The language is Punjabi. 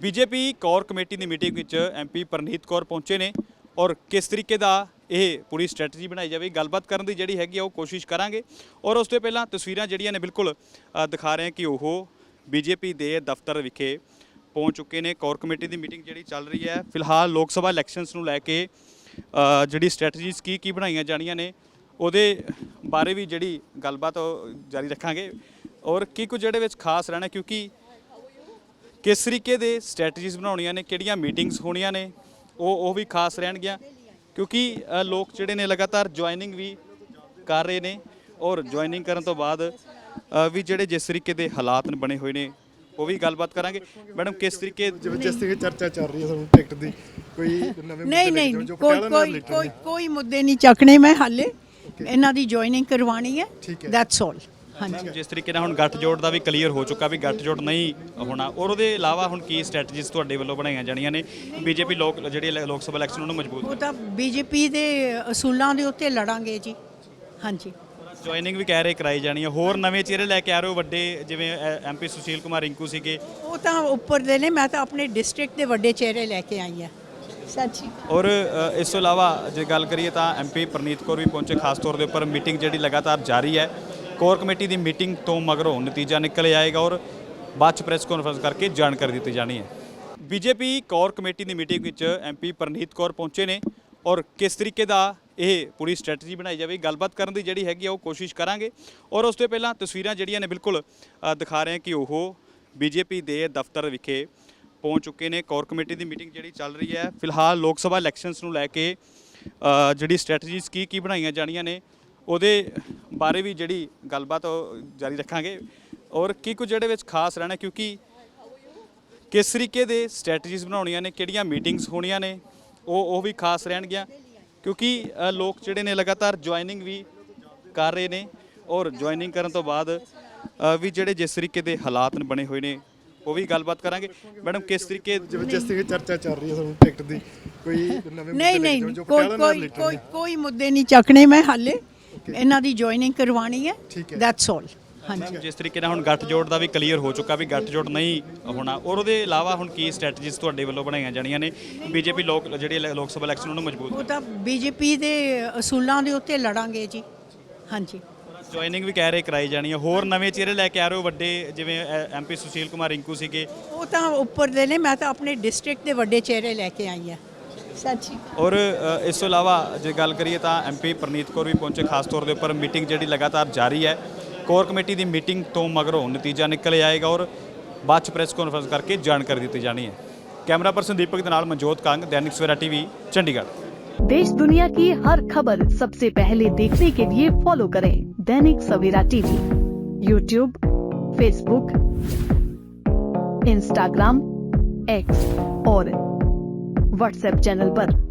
ਬੀਜੇਪੀ ਕੋਰ ਕਮੇਟੀ ਦੀ ਮੀਟਿੰਗ ਵਿੱਚ ਐਮਪੀ ਪਰਨੀਤ ਕੌਰ ਪਹੁੰਚੇ ਨੇ ਔਰ ਕਿਸ ਤਰੀਕੇ ਦਾ ਇਹ ਪੂਰੀ ਸਟ੍ਰੈਟਜੀ ਬਣਾਈ ਜਾਵੇ ਗੱਲਬਾਤ ਕਰਨ ਦੀ ਜਿਹੜੀ ਹੈਗੀ ਆ ਉਹ ਕੋਸ਼ਿਸ਼ ਕਰਾਂਗੇ। ਔਰ ਉਸ ਤੋਂ ਪਹਿਲਾਂ ਤਸਵੀਰਾਂ ਜਿਹੜੀਆਂ ਨੇ ਬਿਲਕੁਲ ਦਿਖਾ ਰਹੇ ਕਿ ਉਹ ਬੀਜੇਪੀ ਦੇ ਦਫ਼ਤਰ ਵਿਖੇ ਪਹੁੰਚ ਚੁੱਕੇ ਨੇ। ਕੋਰ ਕਮੇਟੀ ਦੀ ਮੀਟਿੰਗ ਜਿਹੜੀ ਚੱਲ ਰਹੀ ਹੈ, ਫਿਲਹਾਲ ਲੋਕ ਸਭਾ ਇਲੈਕਸ਼ਨਸ ਨੂੰ ਲੈ ਕੇ ਜਿਹੜੀ ਸਟ੍ਰੈਟਜੀਜ਼ ਕੀ ਕੀ ਬਣਾਈਆਂ ਜਾਣੀਆਂ ਨੇ, ਉਹਦੇ ਬਾਰੇ ਵੀ ਜਿਹੜੀ ਗੱਲਬਾਤ ਉਹ ਜਾਰੀ ਰੱਖਾਂਗੇ। ਔਰ ਕੀ ਕੁਝ ਜਿਹੜੇ ਵਿੱਚ ਖਾਸ ਰਹਿਣਾ, ਕਿਉਂਕਿ ਕਿਸ ਤਰੀਕੇ ਦੇ ਸਟ੍ਰੈਟਜੀਜ਼ ਬਣਾਉਣੀਆਂ ਨੇ ਕਿਹੜੀਆਂ ਮੀਟਿੰਗਸ ਹੋਣੀਆਂ ਨੇ ਉਹ ਉਹ ਵੀ ਖਾਸ ਰਹਿਣਗੀਆਂ। ਕਿਉਂਕਿ ਅ, ਲੋਕ ਜਿਹੜੇ ਨੇ ਲਗਾਤਾਰ ਜੁਆਇਨਿੰਗ ਵੀ ਕਰ ਰਹੇ ਨੇ ਔਰ ਜੁਆਇਨਿੰਗ ਕਰਨ ਤੋਂ ਬਾਅਦ ਅ, ਵੀ ਜਿਹੜੇ ਜਿਸ ਤਰੀਕੇ ਦੇ ਹਾਲਾਤ ਨੇ ਬਣੇ ਹੋਏ ਨੇ ਉਹ ਵੀ ਗੱਲਬਾਤ ਕਰਾਂਗੇ। ਮੈਡਮ ਕਿਸ ਤਰੀਕੇ ਜਿਵੇਂ ਜਿਸ ਤਰ੍ਹਾਂ ਚਰਚਾ ਚੱਲ ਰਹੀ ਹੈ ਸਾਨੂੰ ਟਿਕਟ ਦੀ ਕੋਈ ਨਵੇਂ ਨਹੀਂ ਮੁੱਦੇ ਲੈ ਕੇ ਨਹੀਂ ਜੋ ਕੋਈ ਪਟਿਆਲਾ ਨਾਲ ਕੋਈ ਕੋਈ। ਕੋਈ ਮੁੱਦੇ ਨਹੀਂ ਚੱਕਣੇ ਮੈਂ ਹਾਲੇ। ਇਹਨਾਂ ਦੀ ਜੁਆਇਨਿੰਗ ਕਰਵਾਣੀ ਹੈ। ਠੀਕ ਹੈ। ਦੈਟਸ ਆਲ ਹਾਂਜੀ। ਜਿਸ ਤਰੀਕੇ ਨਾਲ ਹੁਣ ਗੱਠ ਜੋੜ ਦਾ ਵੀ ਕਲੀਅਰ ਹੋ ਚੁੱਕਾ ਵੀ ਗੱਠ ਜੋੜ ਨਹੀਂ ਹੋਣਾ ਔਰ ਉਹਦੇ ਇਲਾਵਾ ਹੁਣ ਕੀ ਸਟ੍ਰੈਟਜੀਜ਼ ਤੁਹਾਡੇ ਵੱਲੋਂ ਬਣਾਈਆਂ ਜਾਣੀਆਂ ਨੇ? ਬੀਜੇਪੀ ਲੋਕ ਜਿਹੜੀ ਲੋਕ ਸਭਾ ਇਲੈਕਸ਼ਨ ਉਹਨੂੰ ਮਜ਼ਬੂਤ ਉਹ ਤਾਂ ਬੀਜੇਪੀ ਦੇ ਅਸੂਲਾਂ ਦੇ ਉੱਤੇ ਲੜਾਂਗੇ ਜੀ। ਹਾਂਜੀ। ਜੁਆਇਨਿੰਗ ਵੀ ਕਹਿ ਰਹੇ ਕਰਾਈ ਜਾਣੀ ਹੈ ਹੋਰ ਨਵੇਂ ਚਿਹਰੇ ਲੈ ਕੇ ਆ ਰਹੇ ਹੋ ਵੱਡੇ ਜਿਵੇਂ ਐਮਪੀ ਸੁਸ਼ੀਲ ਕੁਮਾਰ ਰਿੰਕੂ ਸੀਗੇ? ਉਹ ਤਾਂ ਉੱਪਰ ਦੇ ਨੇ ਮੈਂ ਤਾਂ ਆਪਣੇ ਡਿਸਟ੍ਰਿਕਟ ਦੇ ਵੱਡੇ ਚਿਹਰੇ ਲੈ ਕੇ ਆਈ ਹਾਂ ਸੱਚੀ ਔਰ ਇਸ ਤੋਂ ਇਲਾਵਾ ਜੇ ਗੱਲ ਕਰੀਏ ਤਾਂ ਐਮਪੀ ਪ੍ਰਨੀਤ ਕੌਰ ਵੀ ਪਹੁੰਚੇ ਖਾਸ ਤੌਰ ਦੇ ਉੱਪਰ ਮੀਟਿੰਗ ਜਿਹੜੀ ਲਗਾਤਾਰ ਜਾਰੀ ਹੈ। ਕੋਰ ਕਮੇਟੀ ਦੀ ਮੀਟਿੰਗ ਤੋਂ ਮਗਰੋਂ ਨਤੀਜਾ ਨਿਕਲ ਆਏਗਾ ਔਰ ਬਾਅਦ ਚ ਪ੍ਰੈਸ ਕਾਨਫਰੰਸ ਕਰਕੇ ਜਾਣਕਾਰੀ ਦਿੱਤੀ ਜਾਣੀ ਹੈ। ਬੀਜੇਪੀ ਕੋਰ ਕਮੇਟੀ ਦੀ ਮੀਟਿੰਗ ਵਿੱਚ ਐਮਪੀ ਪਰਨੀਤ ਕੌਰ ਪਹੁੰਚੇ ਨੇ ਔਰ ਕਿਸ ਤਰੀਕੇ ਦਾ ਇਹ ਪੂਰੀ ਸਟ੍ਰੈਟਜੀ ਬਣਾਈ ਜਾਵੇ ਗੱਲਬਾਤ ਕਰਨ ਦੀ ਜਿਹੜੀ ਹੈਗੀ ਆ ਉਹ ਕੋਸ਼ਿਸ਼ ਕਰਾਂਗੇ। ਔਰ ਉਸ ਤੋਂ ਪਹਿਲਾਂ ਤਸਵੀਰਾਂ ਜਿਹੜੀਆਂ ਨੇ ਬਿਲਕੁਲ ਦਿਖਾ ਰਹੇ ਕਿ ਉਹ ਬੀਜੇਪੀ ਦੇ ਦਫ਼ਤਰ ਵਿਖੇ ਪਹੁੰਚ ਚੁੱਕੇ ਨੇ। ਕੋਰ ਕਮੇਟੀ ਦੀ ਮੀਟਿੰਗ ਜਿਹੜੀ ਚੱਲ ਰਹੀ ਹੈ, ਫਿਲਹਾਲ ਲੋਕ ਸਭਾ ਇਲੈਕਸ਼ਨਸ ਨੂੰ ਲੈ ਕੇ ਜਿਹੜੀ ਸਟ੍ਰੈਟਜੀਜ਼ ਕੀ ਕੀ ਬਣਾਈਆਂ ਜਾਣੀਆਂ ਨੇ ਉਹਦੇ ਬਾਰੇ ਵੀ ਜਿਹੜੀ ਗੱਲਬਾਤ ਉਹ ਜਾਰੀ ਰੱਖਾਂਗੇ। ਔਰ ਕੀ ਕੁਝ ਜਿਹੜੇ ਵਿੱਚ ਖਾਸ ਰਹਿਣਾ ਕਿਉਂਕਿ ਕਿਸ ਤਰੀਕੇ ਦੇ ਸਟ੍ਰੈਟਜੀਜ਼ ਬਣਾਉਣੀਆਂ ਨੇ ਕਿਹੜੀਆਂ ਮੀਟਿੰਗਸ ਹੋਣੀਆਂ ਨੇ ਉਹ ਉਹ ਵੀ ਖਾਸ ਰਹਿਣਗੀਆਂ। ਕਿਉਂਕਿ ਲੋਕ ਜਿਹੜੇ ਨੇ ਲਗਾਤਾਰ ਜੁਆਇਨਿੰਗ ਵੀ ਕਰ ਰਹੇ ਨੇ ਔਰ ਜੁਆਇਨਿੰਗ ਕਰਨ ਤੋਂ ਬਾਅਦ ਵੀ ਜਿਹੜੇ ਜਿਸ ਤਰੀਕੇ ਦੇ ਹਾਲਾਤ ਨੇ ਬਣੇ ਹੋਏ ਨੇ ਉਹ ਵੀ ਗੱਲਬਾਤ ਕਰਾਂਗੇ। ਮੈਡਮ ਕਿਸ ਤਰੀਕੇ ਜਿਵੇਂ ਜਿਸ ਤਰ੍ਹਾਂ ਚਰਚਾ ਚੱਲ ਰਹੀ ਹੈ ਸਾਨੂੰ ਟਿਕਟ ਦੀ ਕੋਈ ਨਵੇਂ ਮੁੱਦੇ ਨਹੀਂ ਨਹੀਂ ਜੋ ਕੋਈ ਕੋਈ। ਕੋਈ ਮੁੱਦੇ ਨਹੀਂ ਚੱਕਣੇ ਮੈਂ ਹਾਲੇ। ਇਹਨਾਂ ਦੀ ਜੁਆਇਨਿੰਗ ਕਰਵਾਣੀ ਹੈ। ਦੈਟਸ ਆਲ ਹਾਂਜੀ। ਜਿਸ ਤਰੀਕੇ ਨਾਲ ਹੁਣ ਗੱਠ ਜੋੜ ਦਾ ਵੀ ਕਲੀਅਰ ਹੋ ਚੁੱਕਾ ਵੀ ਗੱਠ ਜੋੜ ਨਹੀਂ ਹੋਣਾ ਔਰ ਉਹਦੇ ਇਲਾਵਾ ਹੁਣ ਕੀ ਸਟ੍ਰੈਟਜੀਜ਼ ਤੁਹਾਡੇ ਵੱਲੋਂ ਬਣਾਈਆਂ ਜਾਣੀਆਂ ਨੇ? ਬੀਜੇਪੀ ਲੋਕ ਜਿਹੜੀ ਲੋਕ ਸਭਾ ਇਲੈਕਸ਼ਨ ਉਹਨੂੰ ਮਜ਼ਬੂਤ ਉਹ ਤਾਂ ਬੀਜੇਪੀ ਦੇ ਅਸੂਲਾਂ ਦੇ ਉੱਤੇ ਲੜਾਂਗੇ ਜੀ। ਹਾਂਜੀ। ਜੁਆਇਨਿੰਗ ਵੀ ਕਹਿ ਰਹੇ ਕਰਾਈ ਜਾਣੀ ਹੈ। ਹੋਰ ਨਵੇਂ ਚਿਹਰੇ ਲੈ ਕੇ ਆ ਰਹੇ ਹੋ? ਵੱਡੇ ਜਿਵੇਂ ਐਮਪੀ ਸੁਸ਼ੀਲ ਕੁਮਾਰ ਰਿੰਕੂ ਸੀਗੇ। ਉਹ ਤਾਂ ਉੱਪਰ ਦੇ ਨੇ। ਮੈਂ ਤਾਂ ਆਪਣੇ ਡਿਸਟ੍ਰਿਕਟ ਦੇ ਵੱਡੇ ਚਿਹਰੇ ਲੈ ਕੇ ਆਈ ਹਾਂ। ਸੱਚੀ ਔਰ ਅ, ਇਸ ਤੋਂ ਇਲਾਵਾ ਜੇ ਗੱਲ ਕਰੀਏ ਤਾਂ ਐਮਪੀ ਪ੍ਰਨੀਤ ਕੌਰ ਵੀ ਪਹੁੰਚੇ ਖਾਸ ਤੌਰ ਦੇ ਉੱਪਰ ਮੀਟਿੰਗ ਜਿਹੜੀ ਲਗਾਤਾਰ ਜਾਰੀ ਹੈ ਕੋਰ ਕਮੇਟੀ ਦੀ ਮੀਟਿੰਗ ਤੋਂ ਮਗਰੋਂ ਨਤੀਜਾ ਨਿਕਲ ਆਏਗਾ ਔਰ ਬਾਅਦ ਚ ਪ੍ਰੈਸ ਕਾਨਫਰੰਸ ਕਰਕੇ ਜਾਣਕਾਰੀ ਦਿੱਤੀ ਜਾਣੀ ਹੈ ਕੈਮਰਾ ਪਰਸਨ ਦੀਪਕ ਦੇ ਨਾਲ ਮਨਜੋਤ ਕੰਗ ਦੈਨਿਕ ਸਵੇਰਾ ਟੀਵੀ ਚੰਡੀਗੜ੍ਹ देश दुनिया की हर खबर सबसे पहले देखने के लिए फॉलो करें Dainik Savera TV YouTube Facebook Instagram X और व्हाट्सएप चैनल पर।